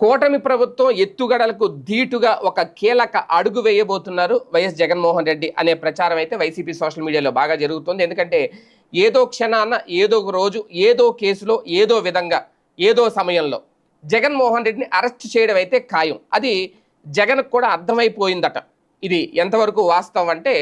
కూటమి ప్రభుత్వం ఎత్తుగడలకు ధీటుగా ఒక కీలక అడుగు వేయబోతున్నారు వైఎస్ జగన్మోహన్ రెడ్డి అనే ప్రచారం అయితే వైసీపీ సోషల్ మీడియాలో బాగా జరుగుతుంది. ఎందుకంటే ఏదో క్షణాన ఏదో ఒక రోజు ఏదో కేసులో ఏదో విధంగా ఏదో సమయంలో జగన్మోహన్ రెడ్డిని అరెస్ట్ చేయడం అయితే ఖాయం. అది జగన్కు కూడా అర్థమైపోయిందట. ఇది ఎంతవరకు వాస్తవం అంటే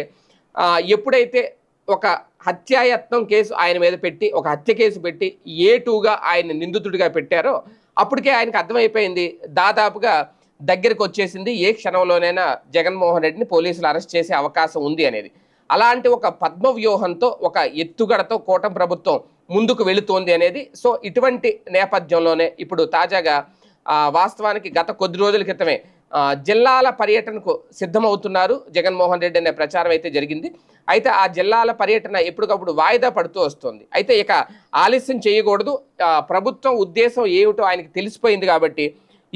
ఎప్పుడైతే ఒక హత్యాయత్నం కేసు ఆయన మీద పెట్టి ఒక హత్య కేసు పెట్టి ఏ టూగా ఆయన నిందితుడిగా పెట్టారో అప్పటికే ఆయనకు అర్థమైపోయింది. దాదాపుగా దగ్గరికి వచ్చేసింది. ఏ క్షణంలోనైనా జగన్మోహన్ రెడ్డిని పోలీసులు అరెస్ట్ చేసే అవకాశం ఉంది అనేది. అలాంటి ఒక పద్మ వ్యూహంతో ఒక ఎత్తుగడతో కూటమి ప్రభుత్వం ముందుకు వెళుతోంది అనేది. సో ఇటువంటి నేపథ్యంలోనే ఇప్పుడు తాజాగా ఆ, వాస్తవానికి గత కొద్ది రోజుల క్రితమే జిల్లాల పర్యటనకు సిద్ధమవుతున్నారు. జగన్మోహన్ రెడ్డి అనే ప్రచారం అయితే జరిగింది. అయితే ఆ జిల్లాల పర్యటన ఎప్పటికప్పుడు వాయిదా పడుతూ వస్తుంది. అయితే ఇక ఆలస్యం చేయకూడదు. ప్రభుత్వం ఉద్దేశం ఏమిటో ఆయనకి తెలిసిపోయింది కాబట్టి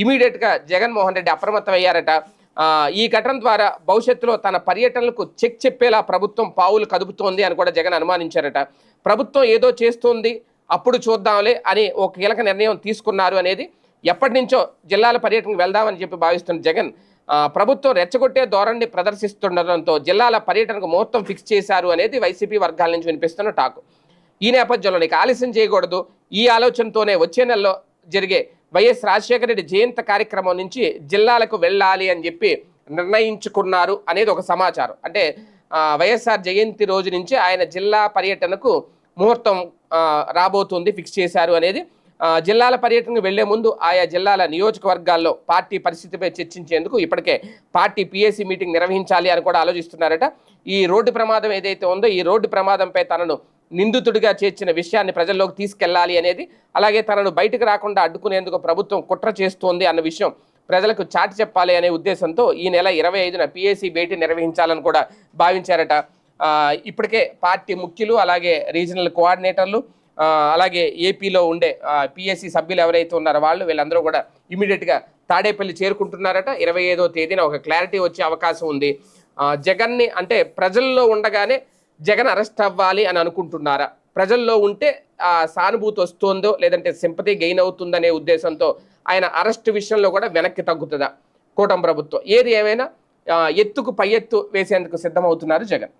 ఇమీడియట్గా జగన్మోహన్ రెడ్డి అప్రమత్తమయ్యారట. అయ్యారట ఈ ఘటన ద్వారా భవిష్యత్తులో తన పర్యటనలకు చెక్ చెప్పేలా ప్రభుత్వం పావులు కదుపుతోంది అని కూడా జగన్ అనుమానించారట. ప్రభుత్వం ఏదో చేస్తోంది అప్పుడు చూద్దాంలే అని ఒక కీలక నిర్ణయం తీసుకున్నారు అనేది ఎప్పటి నుంచో జిల్లాల పర్యటనకు వెళ్దామని చెప్పి భావిస్తున్న జగన్ ప్రభుత్వం రెచ్చగొట్టే ధోరణిని ప్రదర్శిస్తుండడంతో జిల్లాల పర్యటనకు ముహూర్తం ఫిక్స్ చేశారు అనేది వైసీపీ వర్గాల నుంచి వినిపిస్తున్న టాకు ఈ నేపథ్యంలో నీకు ఆలస్యం చేయకూడదు. ఈ ఆలోచనతోనే వచ్చే నెలలో జరిగే వైఎస్ రాజశేఖర రెడ్డి జయంతి కార్యక్రమం నుంచి జిల్లాలకు వెళ్ళాలి అని చెప్పి నిర్ణయించుకున్నారు అనేది ఒక సమాచారం. అంటే వైఎస్ఆర్ జయంతి రోజు నుంచి ఆయన జిల్లా పర్యటనకు ముహూర్తం రాబోతుంది ఫిక్స్ చేశారు అనేది జిల్లాల పర్యటనకు వెళ్ళే ముందు ఆయా జిల్లాల నియోజకవర్గాల్లో పార్టీ పరిస్థితిపై చర్చించేందుకు ఇప్పటికే పార్టీ పిఎస్సి మీటింగ్ నిర్వహించాలి అని కూడా ఆలోచిస్తున్నారట. ఈ రోడ్డు ప్రమాదం ఏదైతే ఉందో ఈ రోడ్డు ప్రమాదంపై తనను నిందితుడిగా చేర్చిన విషయాన్ని ప్రజల్లోకి తీసుకెళ్ళాలి అనేది అలాగే తనను బయటకు రాకుండా అడ్డుకునేందుకు ప్రభుత్వం కుట్ర చేస్తోంది అన్న విషయం ప్రజలకు చాటి చెప్పాలి అనే ఉద్దేశంతో ఈ నెల ఇరవై ఐదున పిఎస్సి భేటీ నిర్వహించాలని కూడా భావించారట. ఇప్పటికే పార్టీ ముఖ్యులు అలాగే రీజనల్ కోఆర్డినేటర్లు అలాగే ఏపీలో ఉండే పిఎస్సి సభ్యులు ఎవరైతే ఉన్నారో వాళ్ళు వీళ్ళందరూ కూడా ఇమీడియట్గా తాడేపల్లి చేరుకుంటున్నారట. ఇరవై ఐదో తేదీన ఒక క్లారిటీ వచ్చే అవకాశం ఉంది. జగన్ని అంటే ప్రజల్లో ఉండగానే జగన్ అరెస్ట్ అవ్వాలి అని అనుకుంటున్నారా? ప్రజల్లో ఉంటే ఆ సానుభూతి వస్తుందో లేదంటే సింపతి గెయిన్ అవుతుందనే ఉద్దేశంతో ఆయన అరెస్ట్ విషయంలో కూడా వెనక్కి తగ్గుతుందా? కూటమి ప్రభుత్వం. ఏది ఏమైనా ఎత్తుకు పై ఎత్తు వేసేందుకు సిద్ధమవుతున్నారు జగన్?